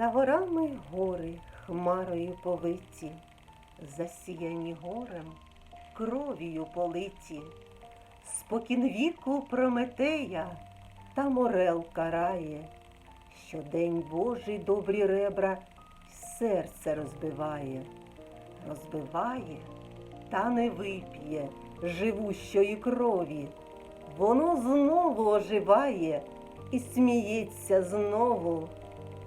За горами гори хмарою повиті, засіяні горем, кров'ю политі, спокін віку Прометея та морел карає, що день Божий добрі ребра серце розбиває, розбиває та не вип'є живущої крові. Воно знову оживає і сміється знову.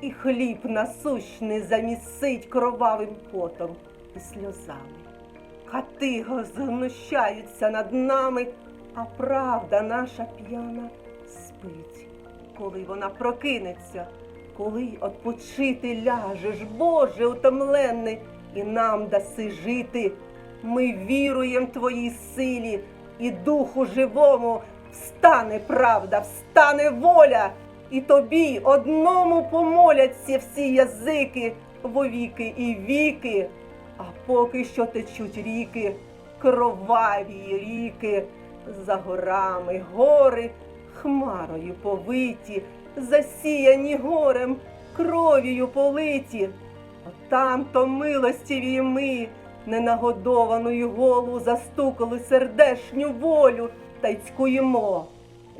і хліб насущний замісить кровавим потом і сльозами. Катиго знущаються над нами, а правда наша п'яна спить. Коли вона прокинеться, коли отпочити ляжеш, Боже утомленний, і нам даси жити. Ми віруєм Твоїй силі і духу живому встане правда, встане воля, і тобі одному помоляться всі язики вовіки і віки, а поки що течуть ріки, кроваві ріки, за горами гори, хмарою повиті, засіяні горем, кров'ю политі. Там то милостіві ми, ненагодованою голу застукали сердешню волю та й цькуємо.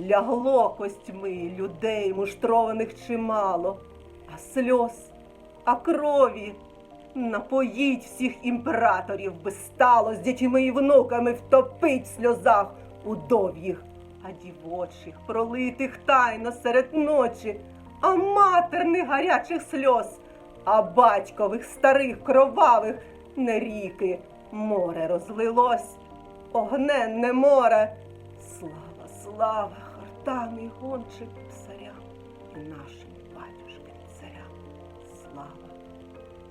Лягло костьми людей муштрованих чимало, а сльоз, а крові напоїть всіх імператорів би стало з дітьми і внуками втопить в сльозах удов'їх, а дівочих пролитих тайно серед ночі, а матерних гарячих сльоз а батькових старих кровавих не ріки море розлилось, огненне море. Слава, слава, і гончих царям і нашим батюшкам царям. Слава.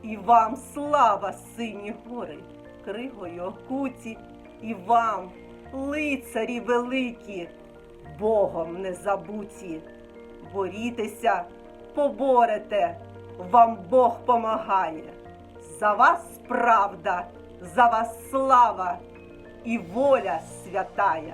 І вам слава, сині гори, кригою окуті, і вам, лицарі великі, Богом не забуті. Борітеся, поборете, вам Бог помагає. За вас правда, за вас слава і воля святая.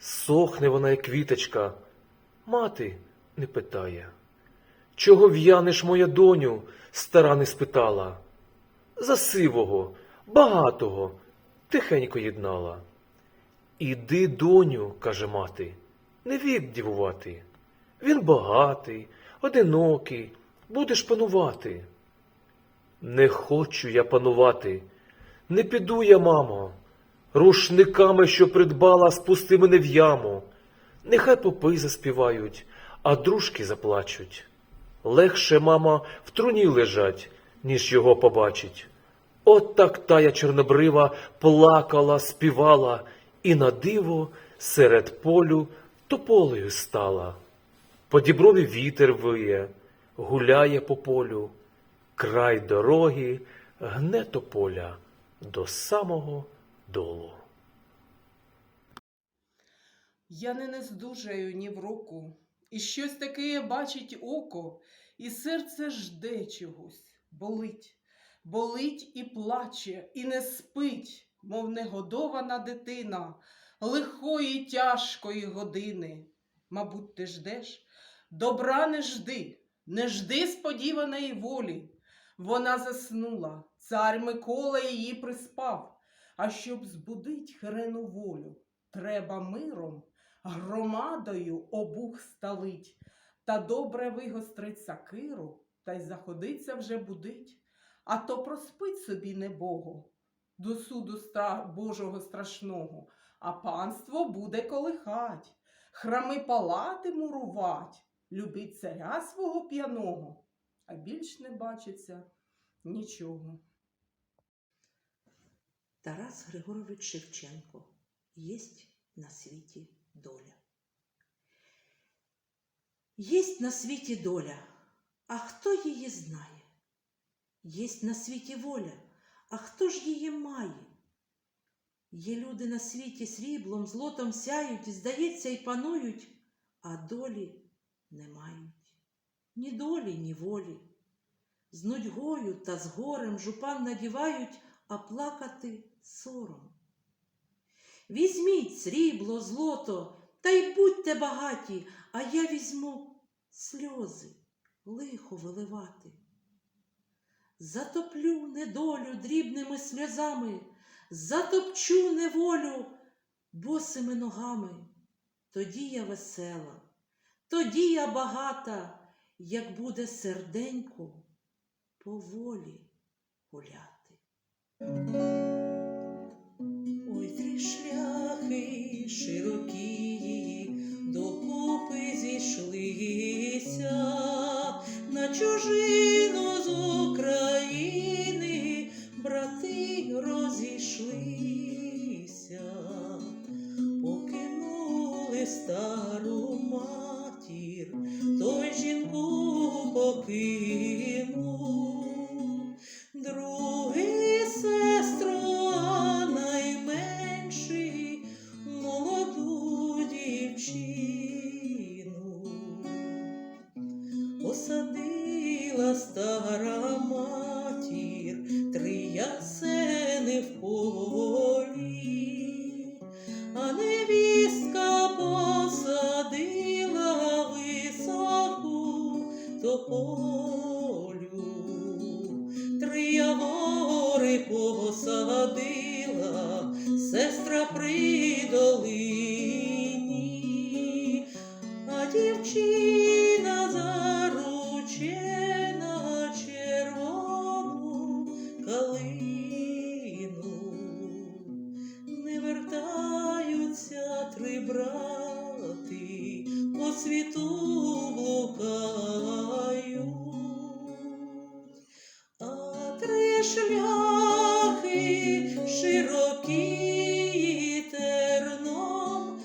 Сохне вона, як квіточка, мати не питає. Чого в'янеш, моя доню? стара не спитала. За сивого, багатого, тихенько єднала. Іди, доню, каже мати, не вік дівувати. Він багатий, одинокий, будеш панувати. Не хочу я панувати, не піду я, мамо. Рушниками, що придбала, спусти мене в яму. Нехай попи заспівають, а дружки заплачуть. Легше, мама, в труні лежать, ніж його побачить. От так тая чорнобрива плакала, співала, і на диво серед полю тополею стала. По діброві вітер виє, гуляє по полю, край дороги гне тополя до самого долу. Я не нездужаю ні в руку, і щось таке бачить око, і серце жде чогось, болить, болить і плаче, і не спить, мов негодована дитина, лихої тяжкої години. Мабуть, ти ждеш? Добра не жди, не жди сподіваної волі. Вона заснула, цар Микола її приспав. А щоб збудить хрену волю, треба миром, громадою обух сталить, та добре вигострить сакиру, та й заходиться вже будить, а то проспить собі небого до суду стра... Божого страшного, а панство буде колихать, храми палати мурувать, любить царя свого п'яного, а більш не бачиться нічого. Тарас Григорович Шевченко. Єсть на світі доля. Єсть на світі доля, а хто її знає? Єсть на світі воля, а хто ж її має? Є люди на світі сріблом, злотом сяють, здається, й панують, а долі не мають. Ні долі, ні волі. З нудьгою та з горем жупан надівають, а плакати сором. Візьміть срібло, злото, та й будьте багаті, а я візьму сльози, лихо виливати. Затоплю недолю дрібними сльозами, затопчу неволю босими ногами. Тоді я весела, тоді я багата, як буде серденько поволі гуляти. Ой, три шляхи широкі, докупи зійшлися. На чужину тополю. Три явори посадила сестра при долині, а дівчина заручена червону калину. Не вертаються три брати, світу блукаю, А три шляхи широкі терном